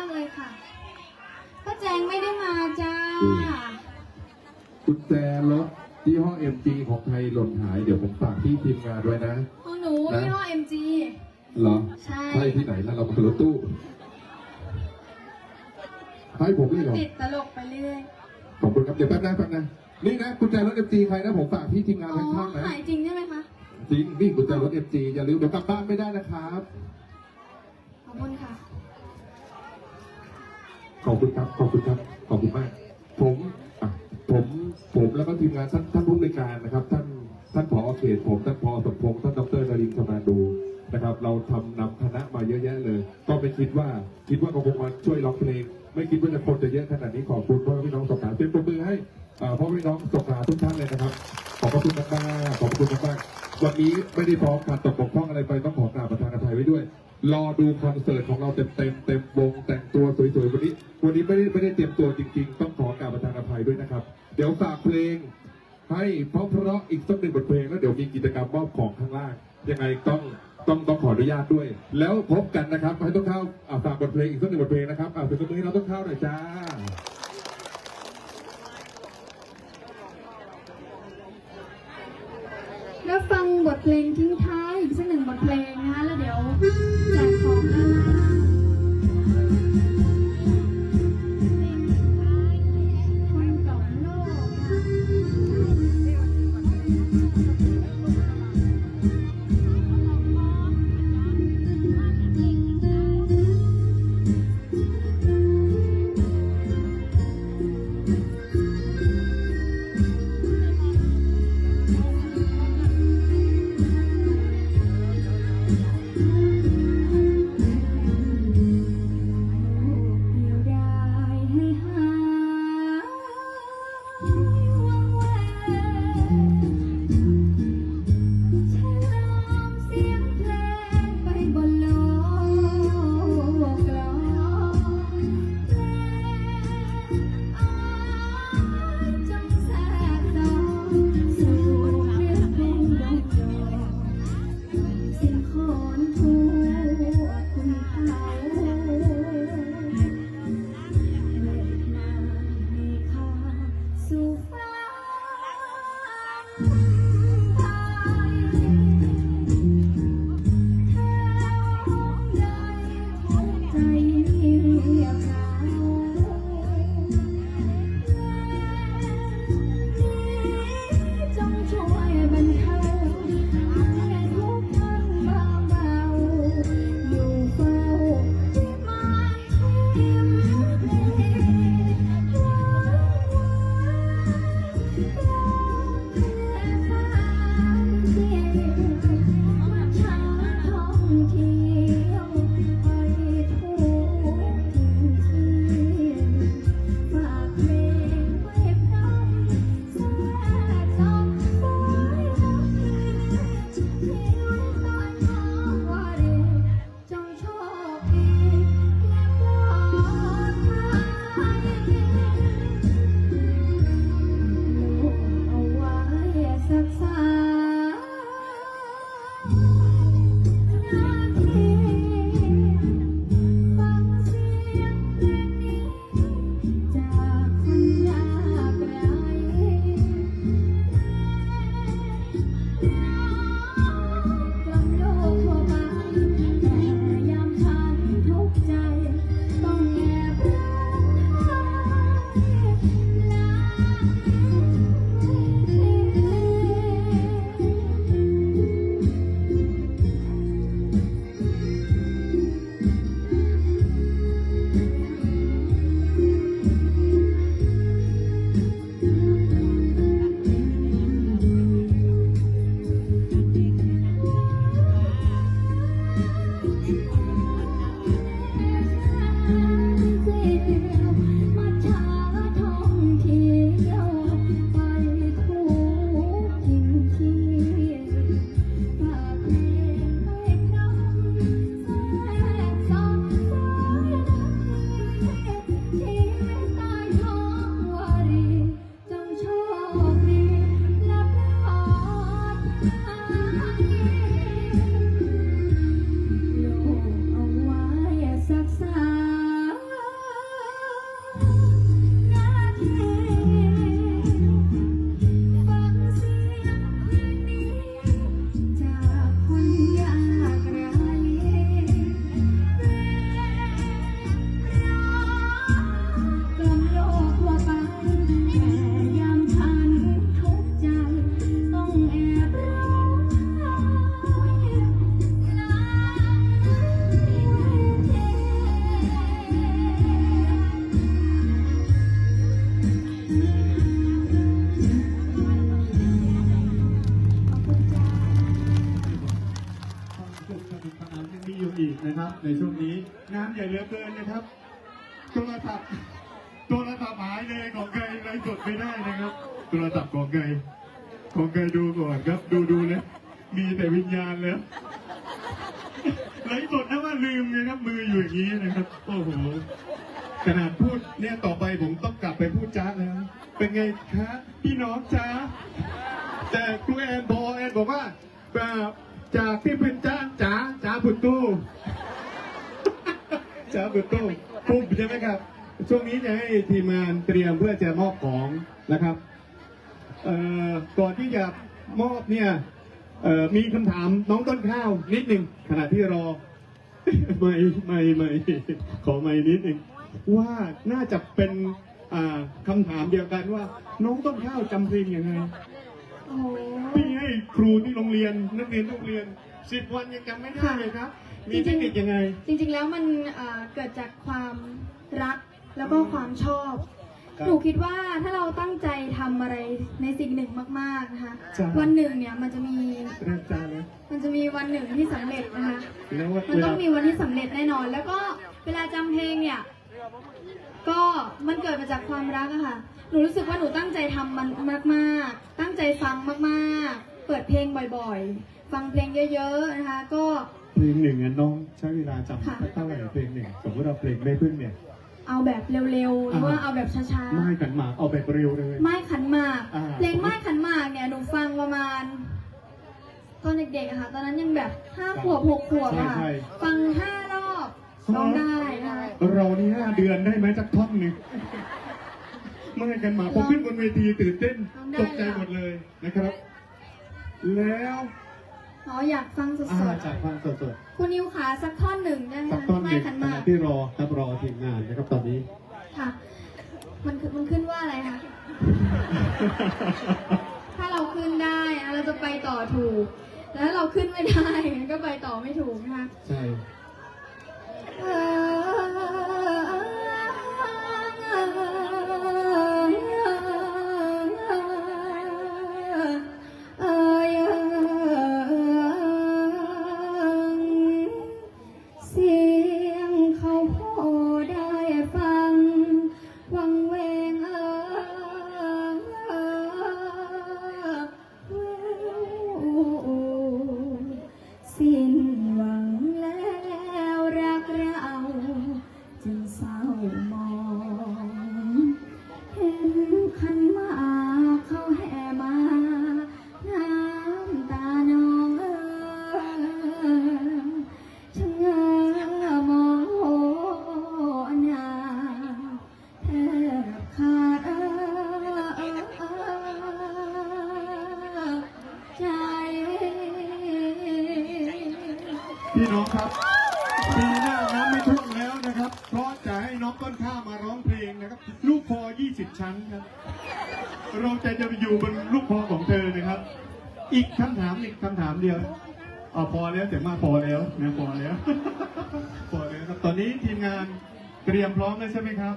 ากเลยค่ะป้าแจงไม่ได้มาจ้า กุญแจรถยี่ห้อ MG ของไทยหล่นหาย เดี๋ยวผมฝากที่ทีมงานด้วยนะ ของหนูยี่ห้อ MG เหรอใช่ ใช่ที่ไหนแล้วเรามารถตู้ ให้ผมนี่เหรอ ติดตลกไปเรื่อยขอบคุณครับเดี๋ยวแป๊บนะแป๊บนะ นี่นะกุญแจรถ MG ใครนะผมฝากที่ทีมงานอ๋อข้างๆนะหายจริงใช่ไหมคะจริงนี่กุญแจรถ MG อย่าลืมเดี๋ยวกลับบ้านไม่ได้นะครับ ขอบคุณค่ะ ขอบคุณครับ ขอบคุณครับ ขอบคุณมาก ผมอะผม ผมแล้วก็ทีมงานท่านท่านผู้ในวยการนะครับ ท่าน ท่านผอเขตผม ท่านพอสมพงษ์ท่านดรนรินทร์ชมาดูนะครับ เราทำนำคณะมาเยอะแยะเลย ก็ไม่คิดว่า คิดว่าก็คงมาช่วยร้องเพลง ไม่คิดว่าจะคนจะเยอะขนาดนี้ ขอบคุณพ่อพี่น้องสงขลาเต็มปรบมือให้อ่าพ่อพี่น้องสงขลาทุกท่านเลยนะครับ ขอบพระคุณมากๆขอบพระคุณมากๆวันนี้ไม่ได้ฟ้องการตกบกพร่องอะไรไปต้องขอกราบประธานอภัยไว้ด้วย รอดูคอนเสิร์ตของเราเต็มเต็มเต็มวงแต่งตัวสวยๆวันนี้ วันนี้ไม่ได้ไม่ได้เตรียมตัวจริงๆ ต้องขอกราบประธานอภัยด้วยนะครับ เดี๋ยวฝากเพลง ให้เพราะเพราะๆอีกสักหนึ่งบทเพลงแล้วเดี๋ยวมีกิจกรรมมอบของข้างล่าง ยังไงต้องต้องต้องขออนุญาตด้วย แล้วพบกันนะครับให้ต้องเข้าอ่าฝากบทเพลงอีกสักหนึ่งบทเพลงนะครับอ่าถึงตรงนี้เราต้องเข้าหน่อยจ้าแล้วฟังบทเพลงทิ้งท้ายอีกสักหนึ่งบทเพลงนะคะ งานใหญ่เหลือเกินนะครับ โทรศัพท์ โทรศัพท์หายเลยของเคยเลยกดไม่ได้นะครับ โทรศัพท์ของเคยของเคยดูก่อนครับ ดูดูเลยมีแต่วิญญาณแล้วไลฟ์สดนะว่าลืมไงครับมืออยู่อย่างนี้นะครับ โอ้โหขนาดพูดเนี่ยต่อไปผมต้องกลับไปพูดจ้าแล้ว เป็นไงคะพี่น้องจ้า ช่วงนี้จะให้ทีมงานเตรียมเพื่อจะมอบของนะครับเอ่อก่อนที่จะมอบเนี่ยเอ่อมีคำถามน้องต้นข้าวนิดหนึ่งขณะที่รอ ไม่ไม่ไม่ขอไม่นิดหนึ่งว่าน่าจะเป็นอ่าคำถามเดียวกันว่า น้องต้นข้าวจำเพลงยังไงพี่ให้ครูที่โรงเรียนนักเรียนโรงเรียนสิบวันยังจำไม่ได้เลยครับ มีเทคนิคยังไง จริงๆแล้วมันเอ่อเกิดจากความรัก แล้วก็ความชอบ ครับหนูคิดว่าถ้าเราตั้งใจทำอะไรในสิ่งหนึ่งมากๆนะคะใช่วันหนึ่งเนี่ยมันจะมีเรียนจาเลยมันจะมีวันหนึ่งที่สำเร็จนะคะแล้วว่ามันเวต้ลาองมีวันที่สำเร็จแน่นอน แล้วก็เวลาจำเพลงเนี่ยก็มันเกิดมาจากความรักอะค่ะหนูรู้สึกว่าหนูตั้งใจทำมันมากๆ ตั้งใจฟังมากๆ เปิดเพลงบ่อยๆ ฟังเพลงเยอะ ๆนะคะ ก็ เพลงหนึ่งอะน้องใช้เวลาจำค่ะ เท่าไหร่เพลงหนึ่งสมมติเราเพลงแม่พึ่งเนี่ย เอาแบบเร็วๆ หรือว่าเอาแบบช้าไม้กันหมากเอาแบบเร็วเลย ๆไม้ขันหมากอ่า เพลงไม้ขันหมากเนี่ยหนูฟังประมาณ ตอนเด็กๆอะค่ะ ตอนนั้นยังแบบห้าขวบหกขวบอะค่ะฟังห้ารอบร้องได้นะคะ เรานี่ห้าเดือนได้ไหมสักท่อนหนึ่งไม้กันหมากพอขึ้นบนเวทีตื่นเต้นตกใจหมดเลยนะครับ แล้ว อ๋ออยากฟังสอ่าดจากความสดๆ คุณนิวขาสักท่อนหนึ่งได้ไหมๆสักคะท่อนหไม้นึ่งขันขหมาณะกที่รอครับรอทีมงานนะครับตอนนี้ ค่ะ มันคือมันขึ้นว่าอะไรคะ ถ้าเราขึ้นได้นะเราจะไปต่อถูกแล้วถ้าเราขึ้นไม่ได้มันก็ไปต่อไม่ถูกนะคะ ใช่ เครับปีหน้าน้ำไม่ท่วมแล้วนะครับ เพราะจะให้น้องต้นข้ามาร้องเพลงนะครับ ลูกคอ 20 ชั้นครับ เราจะจะไปอยู่บนลูกคอของเธอนะครับ อีกคำถามอีกคำถามเดียวอ๋อพอแล้วแต่มาพอแล้วนะพอแล้วพอแล้วครับตอนนี้ทีมงานเตรียมพร้อมแล้วใช่ไหมครับ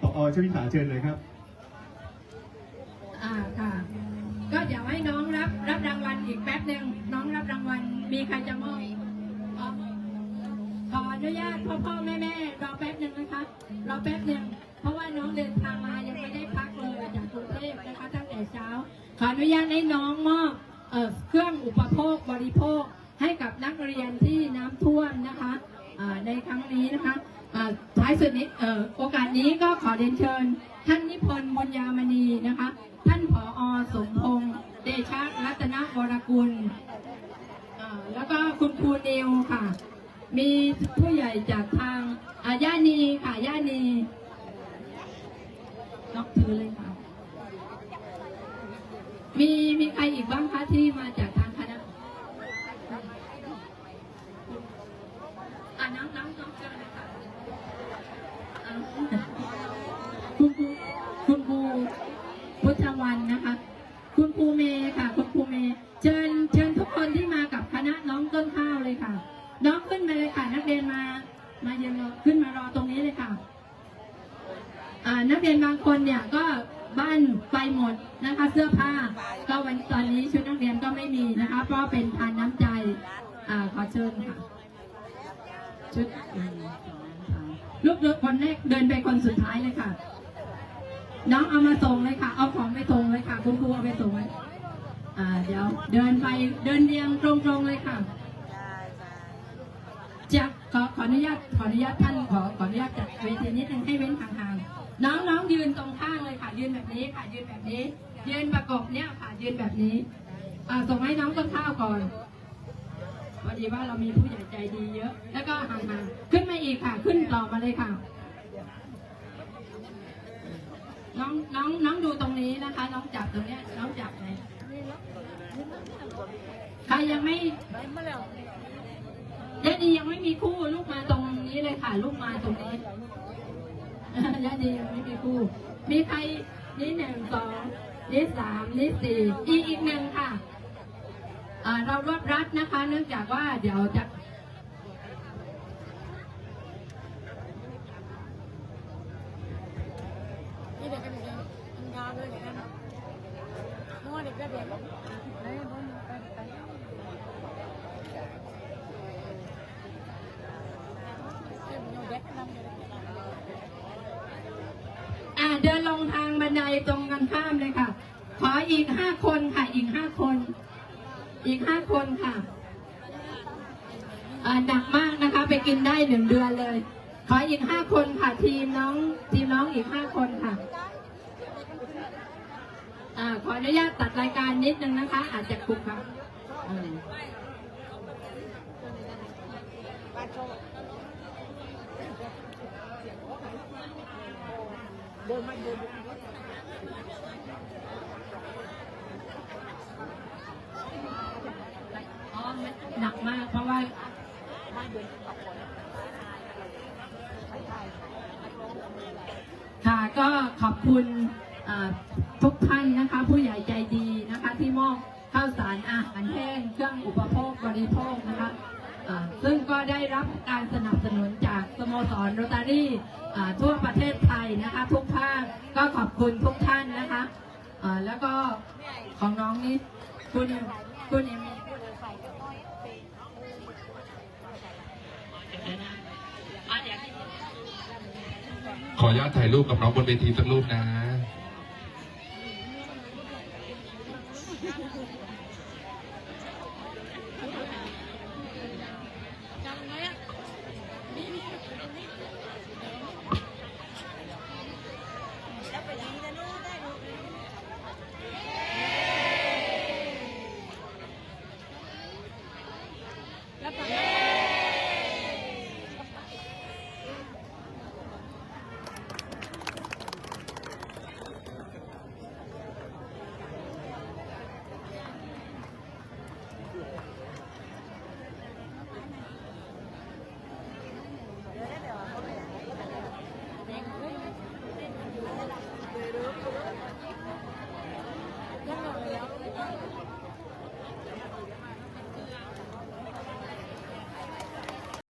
ปอชวิสาเชิญเลยครับ อ่าค่ะ ก็เดี๋ยวให้น้องรับรับรางวัลอีกแป๊บหนึ่งน้องรับรางวัลมีใครจะมอบ ออนุญาตพ่อพ่อแม่แม่รอแป๊บหนึ่งนะคะรอแป๊บหนึ่งเพราะว่าน้องเดินทางมายังไม่ได้พักเลยจากกรุงเทพนะคะตั้งแต่เช้า ขออนุญาตให้น้องมอบเเครื่องอุปโภคบริโภคให้กับนักเรียนที่น้ำท่วมนะคะในครั้งนี้นะคะท้ายสุดนี้โอกาสนี้ก็ขอเรียนเชิญ ท่านนิพนธ์บุญญามณีนะคะ ท่านผอสมพงษ์เดชะรัตนวรกุลแล้วก็คุณครูนิวค่ะ มีผู้ใหญ่จากทางอาญานีค่ะญานีนอกถือเลยค่ะ มีมีใครอีกบ้างคะที่มาจากทางคณะอ่าน้องน้องน้องเชิญเลยค่ะอ่าคุณครูคุณครูพุทธวันนะคะ คุณครูเมย์ค่ะ คุณครูเมย์เชิญเชิญทุกคนที่มากับคณะน้องต้นข้าวเลยค่ะ น้องขึ้นมาเลยค่ะ นักเรียนมา มาเยืนรอขึ้นมารอตรงนี้เลยค่ะ อ่านักเรียน บางคนเนี่ยก็บ้านไปหมดนะคะ เสื้อผ้า ก็วันตอนนี้ชุดนักเรียนก็ไม่มีนะคะ เพราะเป็นทานน้ำใจอ่าขอเชิญค่ะ ชุดลูกเลือกคนแรกเดินไปคนสุดท้ายเลยค่ะ น้องเอามาส่งเลยค่ะ เอาของไปส่งเลยค่ะ คุณครูเอาไปส่งเลยอ่าเดี๋ยวเดินไปเดินเรียงตรงๆเลยค่ะจะขอขออนุญาตขออนุญาตท่านขอขออนุญาตจัด บเนี่ยค่ะยืนแบบนี้ อ่าส่งให้น้องต้นข้าวก่อนพอดีว่าเรามีผู้ใหญ่ใจดีเยอะ แล้วก็ห่างๆขึ้นมาอีกค่ะ ขึ้นต่อมาเลยค่ะ น้องน้องน้องดูตรงนี้นะคะ น้องจับตรงเนี้ยน้องจับไหนใครยังไม่ยาดียังไม่มีคู่ลูกมาตรงนี้เลยค่ะ ลูกมาตรงนี้ยาดียังไม่มีคู่ มีใครนี่หนึ่งสอง นี่สามนี่สี่อีกอีกหนึ่งค่ะเรารวบรัดนะคะ เนื่องจากว่าเดี๋ยวจะเด็กกันเด็กกินข้าวด้วยเด็กกันนัวเด็กก็เด็กไหนบ้างไปไปเด็กเด็กนั่งเด็กอ่าเดินลงทาง บันไดตรงกันข้ามเลยค่ะ ขออีกห้าคนค่ะ อีกห้าคน อีกห้าคนค่ะอ่าหนักมากนะคะ ไปกินได้หนึ่งเดือนเลย ขออีกห้าคนค่ะ ทีมน้องทีมน้องอีกห้าคนค่ะอ่าขออนุญาตตัดรายการนิดนึงนะคะ อาจจะคุกค่ะอืมอ๋อมัน หนักมากเพราะว่าค่ะก็ขอบคุณทุกท่านนะคะผู้ใหญ่ใจดีนะคะที่มอบข้าวสารอาหารแห้งเครื่องอุปโภคบริโภคนะคะซึ่งก็ได้รับการสนับสนุนจาก สอนโรตารี่ทั่วประเทศไทยนะคะ ทุกภาคก็ขอบคุณทุกท่านนะคะแล้วก็ของน้องนี่คุณคุณเอมี่ขออนุญาตถ่ายรูปกับน้องบนเวทีสักรูปนะ